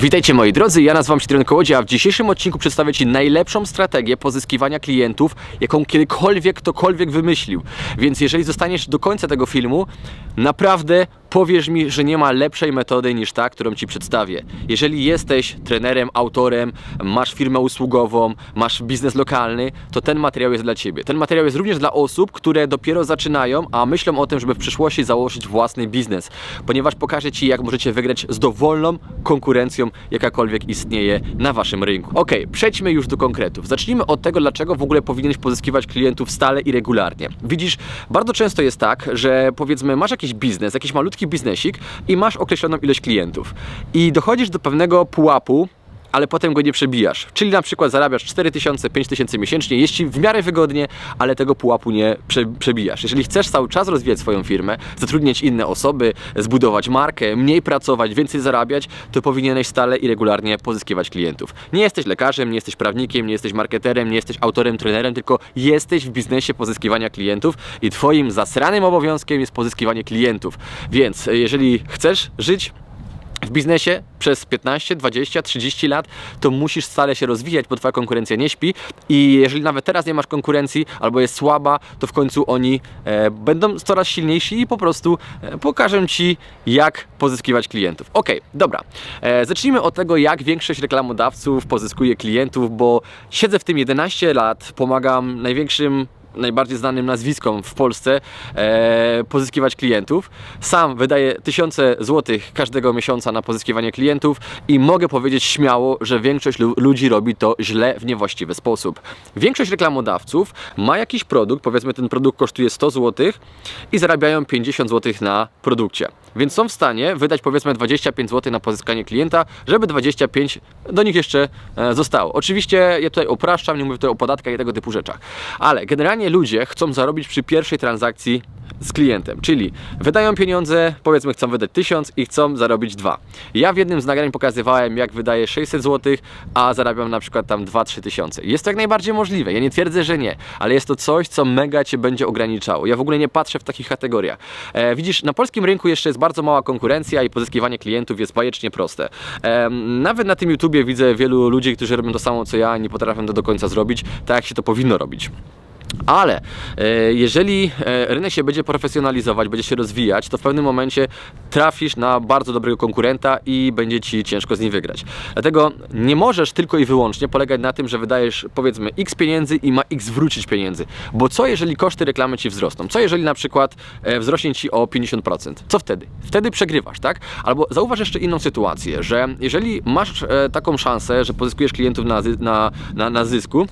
Witajcie moi drodzy, ja nazywam się Tron Kołodziej, a w dzisiejszym odcinku przedstawię Ci najlepszą strategię pozyskiwania klientów, jaką kiedykolwiek ktokolwiek wymyślił. Więc jeżeli zostaniesz do końca tego filmu, naprawdę powiesz mi, że nie ma lepszej metody niż ta, którą Ci przedstawię. Jeżeli jesteś trenerem, autorem, masz firmę usługową, masz biznes lokalny, to ten materiał jest dla Ciebie. Ten materiał jest również dla osób, które dopiero zaczynają, a myślą o tym, żeby w przyszłości założyć własny biznes, ponieważ pokażę Ci, jak możecie wygrać z dowolną konkurencją, jakakolwiek istnieje na Waszym rynku. Ok, przejdźmy już do konkretów. Zacznijmy od tego, dlaczego w ogóle powinieneś pozyskiwać klientów stale i regularnie. Widzisz, bardzo często jest tak, że powiedzmy, masz jakiś biznes, jakiś malutki biznesik i masz określoną ilość klientów. I dochodzisz do pewnego pułapu, ale potem go nie przebijasz. Czyli na przykład zarabiasz 4000, 5000 miesięcznie, jest ci w miarę wygodnie, ale tego pułapu nie prze, przebijasz. Jeżeli chcesz cały czas rozwijać swoją firmę, zatrudniać inne osoby, zbudować markę, mniej pracować, więcej zarabiać, to powinieneś stale i regularnie pozyskiwać klientów. Nie jesteś lekarzem, nie jesteś prawnikiem, nie jesteś marketerem, nie jesteś autorem, trenerem, tylko jesteś w biznesie pozyskiwania klientów i twoim zasranym obowiązkiem jest pozyskiwanie klientów. Więc e, jeżeli chcesz żyć w biznesie przez 15, 20, 30 lat, to musisz stale się rozwijać, bo twoja konkurencja nie śpi i jeżeli nawet teraz nie masz konkurencji albo jest słaba, to w końcu oni e, będą coraz silniejsi i po prostu e, pokażę Ci, jak pozyskiwać klientów. Ok, dobra. E, zacznijmy od tego, jak większość reklamodawców pozyskuje klientów, bo siedzę w tym 11 lat, pomagam największym najbardziej znanym nazwiskom w Polsce e, pozyskiwać klientów. Sam wydaję tysiące złotych każdego miesiąca na pozyskiwanie klientów i mogę powiedzieć śmiało, że większość lu ludzi robi to źle w niewłaściwy sposób. Większość reklamodawców ma jakiś produkt, powiedzmy ten produkt kosztuje 100 złotych i zarabiają 50 złotych na produkcie. Więc są w stanie wydać powiedzmy 25 zł na pozyskanie klienta, żeby 25 do nich jeszcze e, zostało. Oczywiście ja tutaj upraszczam, nie mówię tutaj o podatkach i tego typu rzeczach, ale generalnie ludzie chcą zarobić przy pierwszej transakcji z klientem, czyli wydają pieniądze, powiedzmy chcą wydać 1000 i chcą zarobić 2. Ja w jednym z nagrań pokazywałem, jak wydaję 600 zł, a zarabiam na przykład tam 2-3 tysiące. Jest to jak najbardziej możliwe, ja nie twierdzę, że nie, ale jest to coś, co mega Cię będzie ograniczało. Ja w ogóle nie patrzę w takich kategoriach. E, widzisz, na polskim rynku jeszcze jest bardzo mała konkurencja i pozyskiwanie klientów jest bajecznie proste. E, nawet na tym YouTubie widzę wielu ludzi, którzy robią to samo co ja, nie potrafią to do końca zrobić, tak jak się to powinno robić. Ale e, jeżeli e, rynek się będzie profesjonalizować, będzie się rozwijać, to w pewnym momencie trafisz na bardzo dobrego konkurenta i będzie ci ciężko z nim wygrać. Dlatego nie możesz tylko i wyłącznie polegać na tym, że wydajesz powiedzmy x pieniędzy i ma x wrócić pieniędzy. Bo co jeżeli koszty reklamy ci wzrosną? Co jeżeli na przykład e, wzrośnie ci o 50%? Co wtedy? Wtedy przegrywasz, tak? Albo zauważ jeszcze inną sytuację, że jeżeli masz taką szansę, że pozyskujesz klientów na, na, na, na zysku,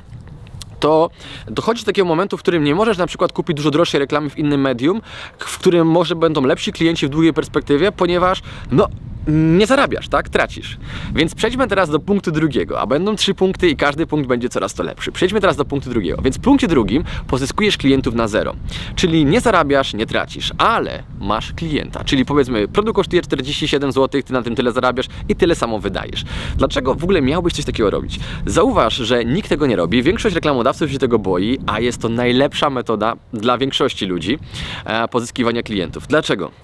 to dochodzi do takiego momentu, w którym nie możesz na przykład kupić dużo droższej reklamy w innym medium, w którym może będą lepsi klienci w długiej perspektywie, ponieważ no nie zarabiasz, tak? Tracisz. Więc przejdźmy teraz do punktu drugiego, a będą trzy punkty i każdy punkt będzie coraz to lepszy. Przejdźmy teraz do punktu drugiego. Więc w punkcie drugim pozyskujesz klientów na zero. Czyli nie zarabiasz, nie tracisz, ale masz klienta. Czyli powiedzmy, produkt kosztuje 47 zł, ty na tym tyle zarabiasz i tyle samo wydajesz. Dlaczego w ogóle miałbyś coś takiego robić? Zauważ, że nikt tego nie robi, większość reklamodawców się tego boi, a jest to najlepsza metoda dla większości ludzi e, pozyskiwania klientów. Dlaczego?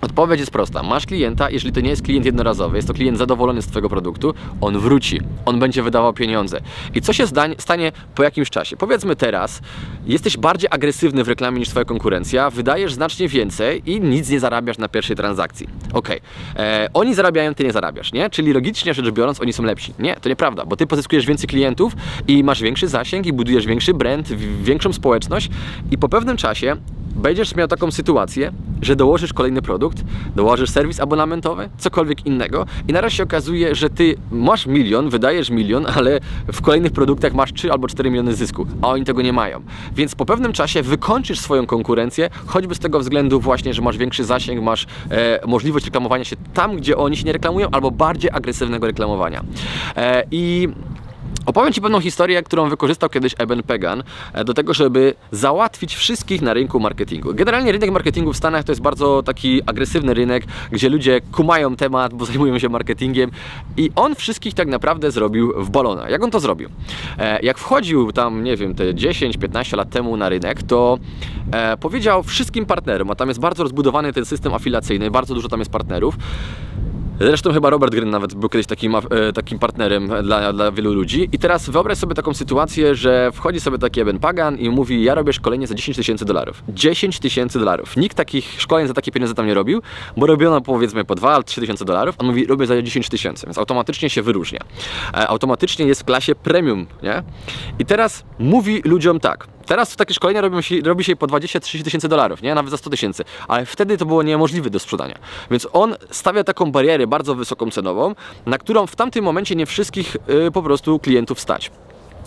Odpowiedź jest prosta. Masz klienta, jeżeli to nie jest klient jednorazowy, jest to klient zadowolony z Twojego produktu, on wróci, on będzie wydawał pieniądze. I co się zdań, stanie po jakimś czasie? Powiedzmy teraz, jesteś bardziej agresywny w reklamie niż Twoja konkurencja, wydajesz znacznie więcej i nic nie zarabiasz na pierwszej transakcji. Ok, e, oni zarabiają, Ty nie zarabiasz, nie? Czyli logicznie rzecz biorąc, oni są lepsi. Nie, to nieprawda, bo Ty pozyskujesz więcej klientów i masz większy zasięg i budujesz większy brand, większą społeczność i po pewnym czasie będziesz miał taką sytuację, że dołożysz kolejny produkt, dołożysz serwis abonamentowy, cokolwiek innego i naraz się okazuje, że ty masz milion, wydajesz milion, ale w kolejnych produktach masz 3 albo 4 miliony zysku, a oni tego nie mają. Więc po pewnym czasie wykończysz swoją konkurencję, choćby z tego względu właśnie, że masz większy zasięg, masz e, możliwość reklamowania się tam, gdzie oni się nie reklamują, albo bardziej agresywnego reklamowania. E, I Opowiem Ci pewną historię, którą wykorzystał kiedyś Eben Pegan e, do tego, żeby załatwić wszystkich na rynku marketingu. Generalnie rynek marketingu w Stanach to jest bardzo taki agresywny rynek, gdzie ludzie kumają temat, bo zajmują się marketingiem i on wszystkich tak naprawdę zrobił w balona. Jak on to zrobił? E, jak wchodził tam, nie wiem, te 10-15 lat temu na rynek, to e, powiedział wszystkim partnerom, a tam jest bardzo rozbudowany ten system afiliacyjny, bardzo dużo tam jest partnerów, Zresztą chyba Robert Gryn nawet był kiedyś takim, e, takim partnerem dla, dla wielu ludzi. I teraz wyobraź sobie taką sytuację, że wchodzi sobie taki Eben Pagan i mówi, ja robię szkolenie za 10 tysięcy dolarów. 10 tysięcy dolarów. Nikt takich szkoleń za takie pieniądze tam nie robił, bo robiono powiedzmy po 2 albo 3 tysiące dolarów. On mówi, robię za 10 tysięcy, więc automatycznie się wyróżnia. E, automatycznie jest w klasie premium, nie? I teraz mówi ludziom tak, Teraz takie szkolenia robią się, robi się po 20-30 tysięcy dolarów, nie? Nawet za 100 tysięcy, ale wtedy to było niemożliwe do sprzedania. Więc on stawia taką barierę bardzo wysoką cenową, na którą w tamtym momencie nie wszystkich y, po prostu klientów stać.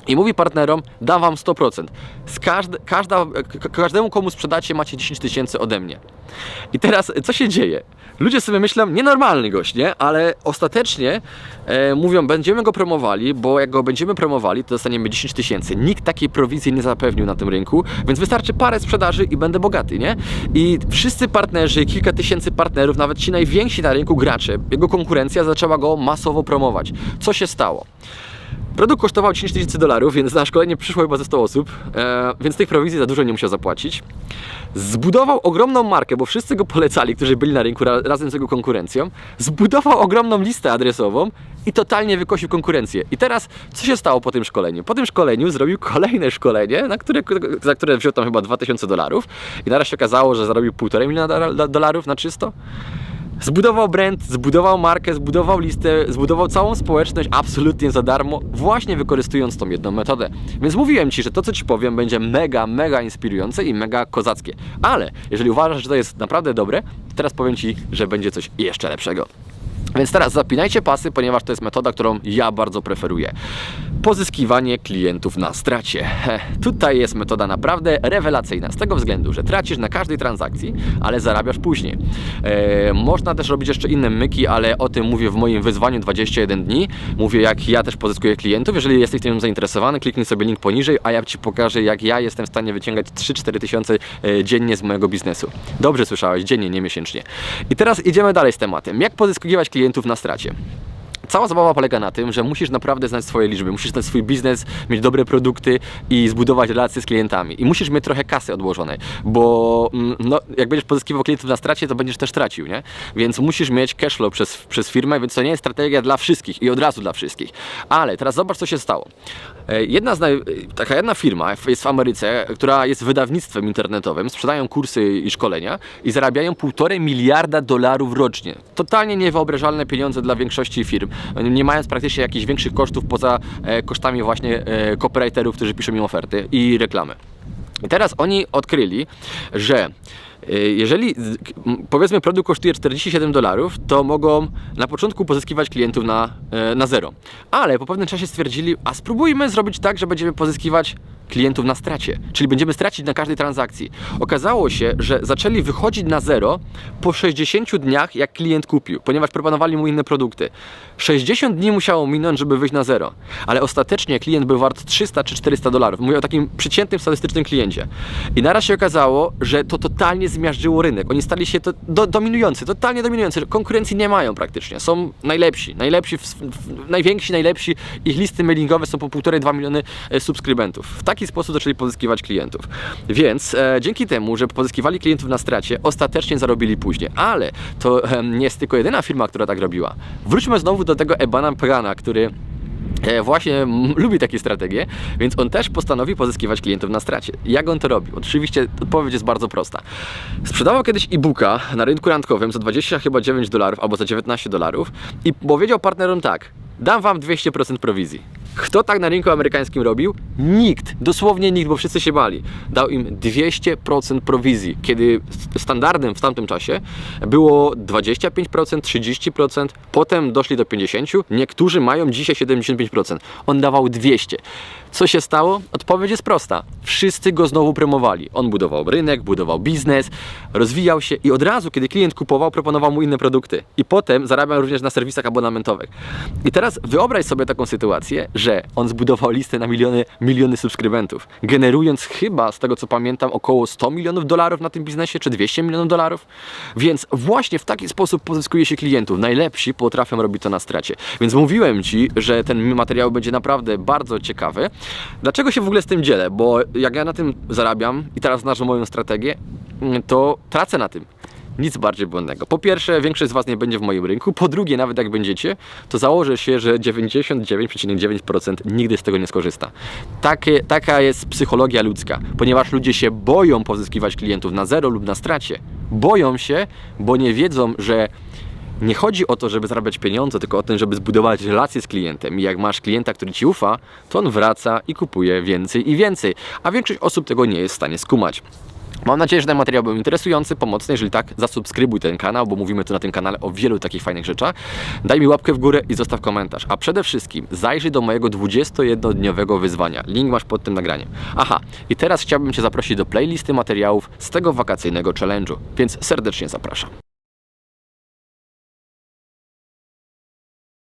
I mówi partnerom, dam wam 100%. Z każd każda, każdemu, komu sprzedacie, macie 10 tysięcy ode mnie. I teraz, co się dzieje? Ludzie sobie myślą, nienormalny gość, nie? Ale ostatecznie e, mówią, będziemy go promowali, bo jak go będziemy promowali, to dostaniemy 10 tysięcy. Nikt takiej prowizji nie zapewnił na tym rynku, więc wystarczy parę sprzedaży i będę bogaty, nie? I wszyscy partnerzy, kilka tysięcy partnerów, nawet ci najwięksi na rynku gracze, jego konkurencja zaczęła go masowo promować. Co się stało? Produkt kosztował 10 tysięcy dolarów, więc na szkolenie przyszło chyba ze 100 osób, e, więc tych prowizji za dużo nie musiał zapłacić. Zbudował ogromną markę, bo wszyscy go polecali, którzy byli na rynku ra, razem z jego konkurencją. Zbudował ogromną listę adresową i totalnie wykosił konkurencję. I teraz, co się stało po tym szkoleniu? Po tym szkoleniu zrobił kolejne szkolenie, na które, za które wziął tam chyba 2000 dolarów i naraz się okazało, że zarobił 1,5 miliona dola- dolarów na czysto. Zbudował brand, zbudował markę, zbudował listę, zbudował całą społeczność absolutnie za darmo, właśnie wykorzystując tą jedną metodę. Więc mówiłem Ci, że to, co Ci powiem, będzie mega, mega inspirujące i mega kozackie. Ale jeżeli uważasz, że to jest naprawdę dobre, teraz powiem Ci, że będzie coś jeszcze lepszego. Więc teraz zapinajcie pasy, ponieważ to jest metoda, którą ja bardzo preferuję. Pozyskiwanie klientów na stracie. Tutaj jest metoda naprawdę rewelacyjna, z tego względu, że tracisz na każdej transakcji, ale zarabiasz później. E, można też robić jeszcze inne myki, ale o tym mówię w moim wyzwaniu 21 dni. Mówię, jak ja też pozyskuję klientów. Jeżeli jesteś tym zainteresowany, kliknij sobie link poniżej, a ja Ci pokażę, jak ja jestem w stanie wyciągać 3-4 tysiące e, dziennie z mojego biznesu. Dobrze słyszałeś, dziennie, nie miesięcznie. I teraz idziemy dalej z tematem. Jak pozyskiwać klientów na stracie? Cała zabawa polega na tym, że musisz naprawdę znać swoje liczby, musisz znać swój biznes, mieć dobre produkty i zbudować relacje z klientami. I musisz mieć trochę kasy odłożonej, bo mm, no, jak będziesz pozyskiwał klientów na stracie, to będziesz też tracił, nie? Więc musisz mieć cashflow przez, przez firmę, więc to nie jest strategia dla wszystkich i od razu dla wszystkich. Ale teraz zobacz, co się stało. E, Jedna naj... taka jedna firma jest w Ameryce, która jest wydawnictwem internetowym, sprzedają kursy i szkolenia i zarabiają półtorej miliarda dolarów rocznie. Totalnie niewyobrażalne pieniądze dla większości firm, nie mając praktycznie jakichś większych kosztów poza e, kosztami właśnie e, copywriterów, którzy piszą im oferty i reklamy. I teraz oni odkryli, że jeżeli k- m, powiedzmy produkt kosztuje 47 dolarów, to mogą na początku pozyskiwać klientów na, e, na zero. Ale po pewnym czasie stwierdzili, a spróbujmy zrobić tak, że będziemy pozyskiwać klientów na stracie, czyli będziemy stracić na każdej transakcji. Okazało się, że zaczęli wychodzić na zero po 60 dniach, jak klient kupił, ponieważ proponowali mu inne produkty. 60 dni musiało minąć, żeby wyjść na zero, ale ostatecznie klient był wart 300 czy 400 dolarów. Mówię o takim przeciętnym, statystycznym kliencie. I naraz się okazało, że to totalnie zmiażdżyło rynek. Oni stali się to do, dominujący, totalnie dominujący. Konkurencji nie mają praktycznie. Są najlepsi, najlepsi, w, w, najwięksi, najlepsi. Ich listy mailingowe są po 1,5-2 miliony e, subskrybentów. W taki sposób zaczęli pozyskiwać klientów. Więc e, dzięki temu, że pozyskiwali klientów na stracie, ostatecznie zarobili później. Ale to e, nie jest tylko jedyna firma, która tak robiła. Wróćmy znowu do tego Ebana Pagana, który E, właśnie lubi takie strategie, więc on też postanowi pozyskiwać klientów na stracie. Jak on to robi? Oczywiście odpowiedź jest bardzo prosta. Sprzedawał kiedyś e-booka na rynku randkowym za 20 chyba 9 dolarów albo za 19 dolarów i powiedział partnerom tak, dam wam 200% prowizji. Kto tak na rynku amerykańskim robił? Nikt, dosłownie nikt, bo wszyscy się bali. Dał im 200% prowizji, kiedy standardem w tamtym czasie było 25%, 30%, potem doszli do 50%, niektórzy mają dzisiaj 75%. On dawał 200%. Co się stało? Odpowiedź jest prosta. Wszyscy go znowu promowali. On budował rynek, budował biznes, rozwijał się i od razu, kiedy klient kupował, proponował mu inne produkty. I potem zarabiał również na serwisach abonamentowych. I teraz wyobraź sobie taką sytuację, że on zbudował listę na miliony, miliony subskrybentów, generując chyba, z tego co pamiętam, około 100 milionów dolarów na tym biznesie, czy 200 milionów dolarów. Więc właśnie w taki sposób pozyskuje się klientów. Najlepsi potrafią robić to na stracie. Więc mówiłem Ci, że ten materiał będzie naprawdę bardzo ciekawy. Dlaczego się w ogóle z tym dzielę? Bo jak ja na tym zarabiam i teraz znasz moją strategię, to tracę na tym. Nic bardziej błędnego. Po pierwsze, większość z Was nie będzie w moim rynku. Po drugie, nawet jak będziecie, to założę się, że 99,9% nigdy z tego nie skorzysta. Takie, taka jest psychologia ludzka, ponieważ ludzie się boją pozyskiwać klientów na zero lub na stracie. Boją się, bo nie wiedzą, że nie chodzi o to, żeby zarabiać pieniądze, tylko o to, żeby zbudować relacje z klientem. I jak masz klienta, który ci ufa, to on wraca i kupuje więcej i więcej. A większość osób tego nie jest w stanie skumać. Mam nadzieję, że ten materiał był interesujący, pomocny. Jeżeli tak, zasubskrybuj ten kanał, bo mówimy tu na tym kanale o wielu takich fajnych rzeczach. Daj mi łapkę w górę i zostaw komentarz. A przede wszystkim zajrzyj do mojego 21-dniowego wyzwania. Link masz pod tym nagraniem. Aha, i teraz chciałbym Cię zaprosić do playlisty materiałów z tego wakacyjnego challenge'u, więc serdecznie zapraszam.